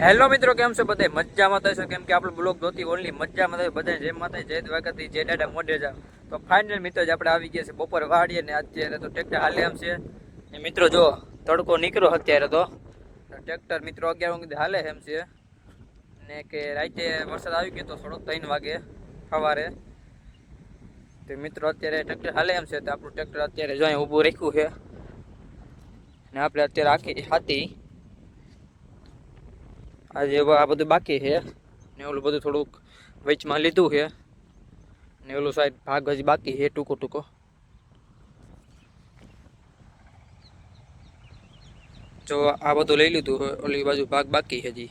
Hello મિત્રો, કેમ છો બધા મજામાં થશો કેમ કે આપણો બ્લોગ જોતી ઓનલી મજામાં થાય બધા જય માતા જય વખત જય દાદા મોઢે જા. તો ફાઇનલ મિત્રો જ આપણે આવી ગયા છે બપોર વાડીએ ને અત્યારે તો ટ્રેક્ટર હાલે એમ છે. ને મિત્રો જો, તડકો નીકળ્યો અત્યારે તો. ટ્રેક્ટર મિત્રો અગિયાર વાગે હાલે એમ છે. ને કે રાતે વરસાદ આવી ગયો તો થોડોક ત્રણ વાગે સવારે. તો મિત્રો અત્યારે ટ્રેક્ટર હાલે એમ છે. તો આપણું ટ્રેક્ટર અત્યારે જો અહીં ઊભું રાખ્યું છે. ને આપણે અત્યારે આખી હાથી આજે આ બધું બાકી છે ને ઓલું બધું થોડુંક વેચમાં લીધું છે ને ઓલું સાઈડ ભાગ હજી બાકી છે ટૂંકો ટૂંકો. જો આ બધું લઈ લીધું ઓલી બાજુ ભાગ બાકી છે હજી.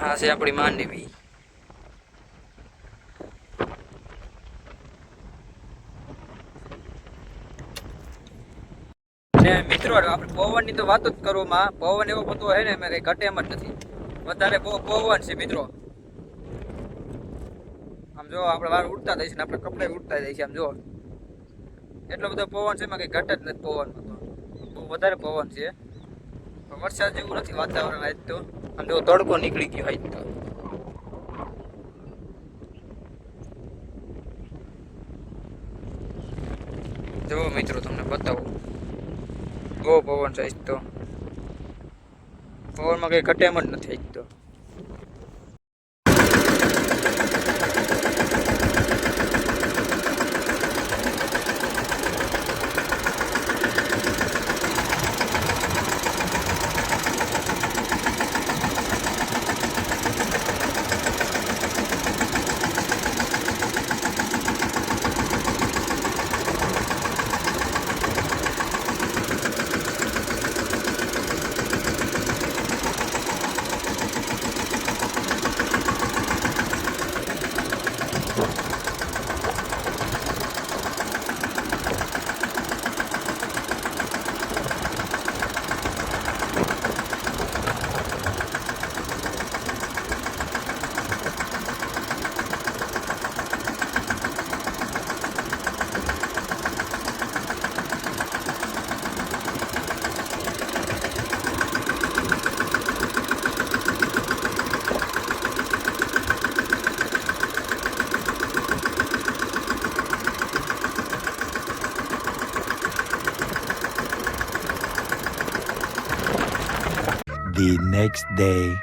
આ છે આપણી માંડવી ને મિત્રો આપણે પવનની તો વાત જ કરવામાં, પવન એવો બધો હે ને કઈ ઘટે એમ જ નથી. વધારે બહુ પવન છે મિત્રો. આમ જો આપણે વાર ઉડતા છે ને આપણે કપડે ઉડતા છે આમ જો. એટલો બધો પવન છે એમાં કઈ ઘટે જ નથી પવન બહુ વધારે પવન છે. વરસાદ જેવું નથી વાતાવરણ આજ તો. આમ જો તડકો નીકળી ગયો આજ તો. જો મિત્રો તમને બતાવું. બહુ પવન છે તો. પવનમાં કંઈ ઘટેમ જ નથી તો. The નેક્સ્ટ ડે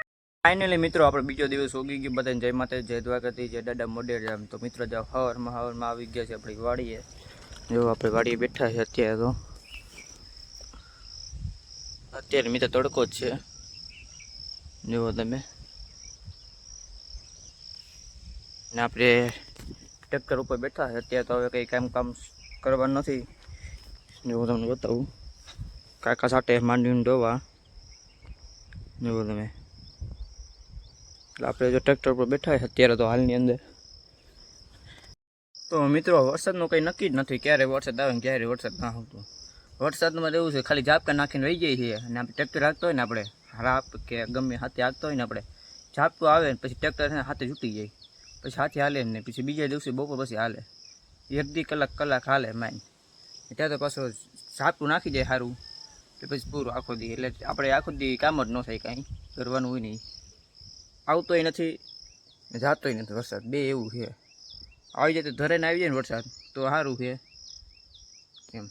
ફાઇનલી મિત્રો, આપણે બીજો દિવસ ઉગી ગયો. બધાને જય માતા જય દ્વારકાથી જય દાદા મોડેર જામ તો મિત્રો જાવ હવારમાં હવારમાં આવી ગયા છે આપણી વાડીએ. જો આપણે વાડીએ બેઠા છે અત્યારે તો. અત્યારે મિત્રો તડકો જ છે. જુઓ તમે. ને આપણે ટ્રેક્ટર ઉપર બેઠા છે. અત્યારે તો હવે કંઈ કામ કામ કરવાનું નથી. જો તમને બતાવું. કાકા સાથે માંડીને ડોવા જુઓ તમે. એટલે આપણે જો ટ્રેક્ટર પર બેઠા છે, અત્યારે તો હાલની અંદર. તો મિત્રો, વરસાદનું કંઈ નક્કી જ નથી. ક્યારે વરસાદ આવે ને ક્યારે વરસાદ ના આવતો. વરસાદમાં એવું છે, ખાલી ઝાપકા નાખીને વહી જાય છે અને આપણે ટ્રેક્ટર હાંકતો હોય ને આપણે રાપ કે ગમે હાથે હાંકતો હોય ને આપણે ઝાપટું આવે ને પછી ટ્રેક્ટર છે ને હાથે છૂટી જાય. પછી હાથે હાલે ને પછી બીજા દિવસે બપોર પછી હાલે. અડધી કલાક કલાક હાલે માઇન. ત્યાં તો પાછું ઝાપટું નાખી જાય સારું એટલે પછી પૂરું આખો દી. એટલે આપણે આખો દી કામ જ ન થાય કાંઈ. કરવાનું હોય નહીં. આવતોય નથી જાતોય નથી વરસાદ. બે એવું છે. આવી જાય તો ધરેને આવી જાય ને વરસાદ. તો સારું છે. એમ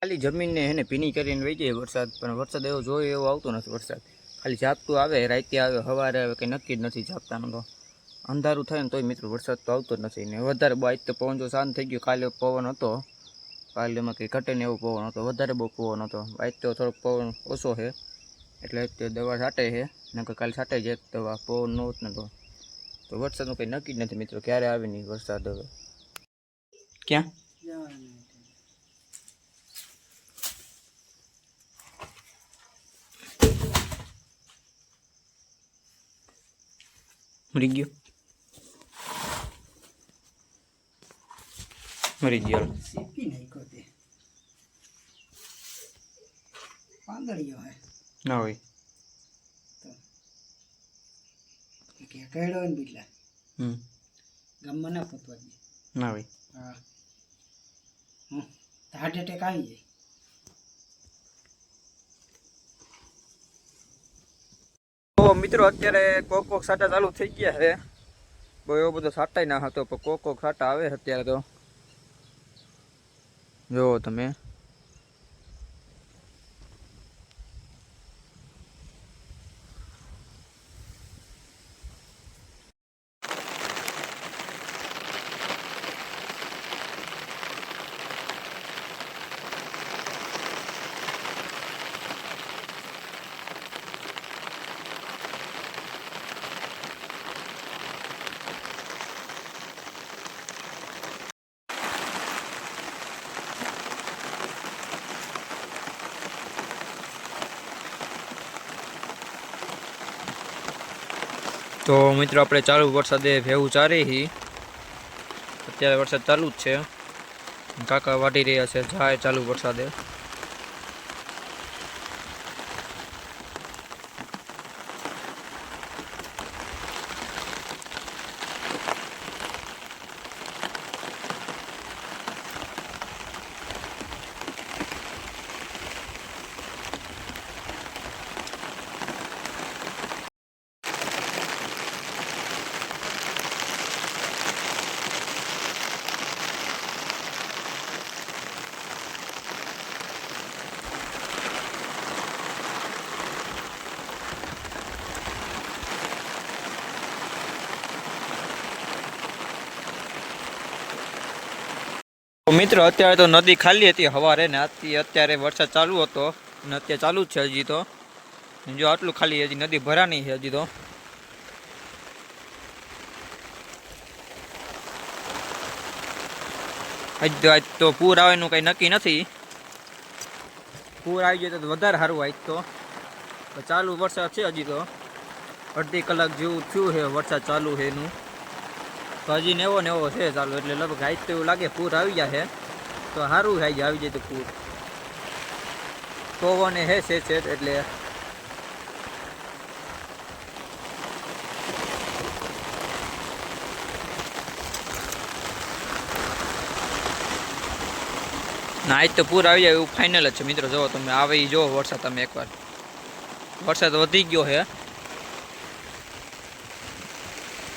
ખાલી જમીનને એને ભીની કરીને વહી જાય વરસાદ. પણ વરસાદ એવો જોઈએ એવો આવતો નથી વરસાદ. ખાલી ઝાપટું આવે રાતે આવે સવારે આવે, કંઈ નક્કી જ નથી ઝાપટાનું તો. અંધારું થાય ને તોય મિત્રો વરસાદ તો આવતો જ નથી. ને વધારે બહુ તો પવન જો શાંત થઈ ગયો. કાલે પવન હતો. કાલેમાં કંઈ ઘટે ને એવો પવન હતો. વધારે બહુ પવન હતો. આજ તો થોડોક પવન ઓછો છે. એટલે તે દવા છાંટે છે. નકર કાલે છાંટે છે. દવા પવન નો ને તો. તો વરસાદનું કંઈ નક્કી જ નથી મિત્રો. ક્યારે આવે નહીં વરસાદ હવે? ક્યાં? મરી ગયો. મરી ગયો શેકી નાખ્યો તે હે ના હોય તો કે કહેડો ને બીટલા હમ ગામમાં ના પતવા દે ના હોય હા હમ હાર્ટ એટેક આવી જાય મિત્રો અત્યારે કોક કોક સાટા ચાલુ થઈ ગયા છે. બહુ એવો બધો સાટા ના હતો પણ કોક કોક સાટા આવે અત્યારે તો. જુઓ તમે. તો મિત્રો, આપણે ચાલુ વરસાદે ભેવું ચારી હી. અત્યારે વરસાદ ચાલુ જ છે. કાકા વાટી રહ્યા છે, જાય ચાલુ વરસાદે. મિત્રો, અત્યારે તો નદી ખાલી હતી, હવારે ને અત્યારે વરસાદ ચાલુ હતો ને અત્યારે ચાલુ જ છે હજી તો. જો આટલું ખાલી હજી નદી ભરાની છે હજી તો. આજ તો પૂર આવેનું કંઈ નક્કી નથી. પૂર આવી જાય તો વધારે સારું આજ તો. ચાલુ વરસાદ છે હજી તો. અડધી કલાક જેવું થયું છે, વરસાદ ચાલુ છે એનું. હજી ને એવો ને એવો છે ચાલુ, એટલે લગભગ આજ તો એવું લાગે પૂર આવી જાય તો સારું થાય છે, આવી જાય તો પૂર પવને હે છે એટલે. ના આજ તો પૂર આવી જાય એવું ફાઇનલ જ છે મિત્રો. જો તમે આવે ઈ જુઓ વરસાદ તમે એકવાર. વરસાદ વધી ગયો છે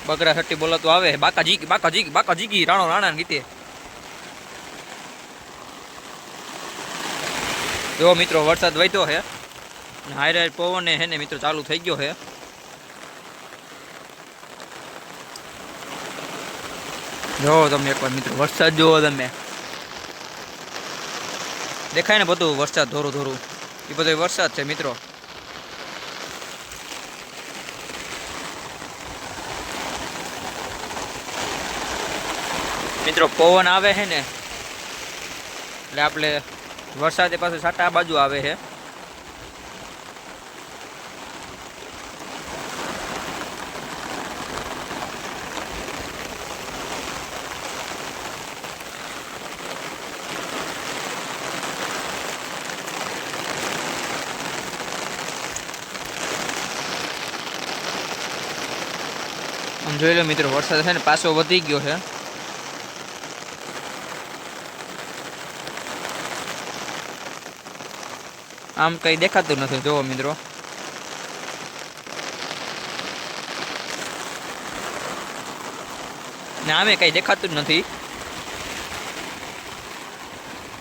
બગડા સટ્ટી બોલો તો આવે. બાકા જીકી બાકા જીકી બાકા જીકી રાણો, રાણા ગીતે. જો મિત્રો, વરસાદ વધ્યો છે હારે હારે પવન હે ને મિત્રો ચાલુ થઈ ગયો છે. જો તમે એકવાર મિત્રો, વરસાદ જોવો તમે. દેખાય ને બધું વરસાદ ધોરું ધોરું એ બધો વરસાદ છે મિત્રો. મિત્રો, પવન આવે છે ને, એટલે આપણે વરસાદે પાસે સાટા આ બાજુ આવે છે. આમ જોઈ લો મિત્રો, વરસાદ છે ને પાછો વધી ગયો છે. આમ કઈ દેખાતું નથી. જોવો મિત્રો. ને આમે કઈ દેખાતું જ નથી.